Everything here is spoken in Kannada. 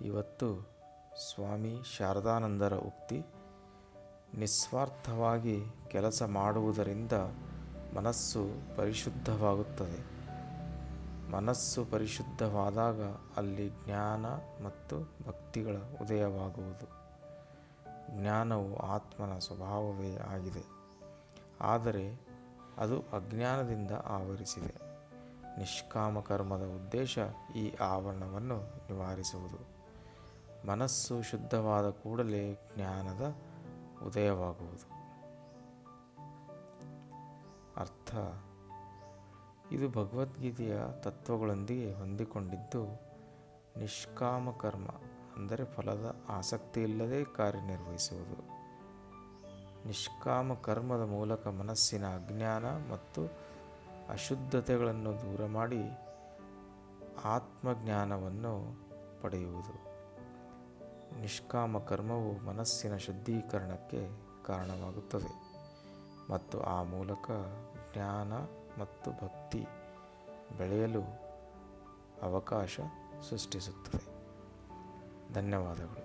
ಇವತ್ತು ಸ್ವಾಮಿ ಶಾರದಾನಂದರ ಉಕ್ತಿ ನಿಸ್ವಾರ್ಥವಾಗಿ ಕೆಲಸ ಮಾಡುವುದರಿಂದ ಮನಸ್ಸು ಪರಿಶುದ್ಧವಾಗುತ್ತದೆ. ಮನಸ್ಸು ಪರಿಶುದ್ಧವಾದಾಗ ಅಲ್ಲಿ ಜ್ಞಾನ ಮತ್ತು ಭಕ್ತಿಗಳ ಉದಯವಾಗುವುದು. ಜ್ಞಾನವು ಆತ್ಮನ ಸ್ವಭಾವವೇ ಆಗಿದೆ. ಆದರೆ ಅದು ಅಜ್ಞಾನದಿಂದ ಆವರಿಸಿದೆ. ನಿಷ್ಕಾಮ ಕರ್ಮದ ಉದ್ದೇಶ ಈ ಆವರಣವನ್ನು ನಿವಾರಿಸುವುದು. ಮನಸ್ಸು ಶುದ್ಧವಾದ ಕೂಡಲೇ ಜ್ಞಾನದ ಉದಯವಾಗುವುದು. ಅರ್ಥ. ಇದು ಭಗವದ್ಗೀತೆಯ ತತ್ವಗಳೊಂದಿಗೆ ಹೊಂದಿಕೊಂಡಿದ್ದು ನಿಷ್ಕಾಮ ಕರ್ಮ, ಅಂದರೆ ಫಲದ ಆಸಕ್ತಿ ಇಲ್ಲದೆ ಕಾರ್ಯನಿರ್ವಹಿಸುವುದು. ನಿಷ್ಕಾಮ ಕರ್ಮದ ಮೂಲಕ ಮನಸ್ಸಿನ ಅಜ್ಞಾನ ಮತ್ತು ಅಶುದ್ಧತೆಗಳನ್ನು ದೂರ ಮಾಡಿ ಆತ್ಮಜ್ಞಾನವನ್ನು ಪಡೆಯುವುದು. ನಿಷ್ಕಾಮ ಕರ್ಮವು ಮನಸ್ಸಿನ ಶುದ್ಧೀಕರಣಕ್ಕೆ ಕಾರಣವಾಗುತ್ತದೆ ಮತ್ತು ಆ ಮೂಲಕ ಜ್ಞಾನ ಮತ್ತು ಭಕ್ತಿ ಬೆಳೆಯಲು ಅವಕಾಶ ಸೃಷ್ಟಿಸುತ್ತದೆ. ಧನ್ಯವಾದಗಳು.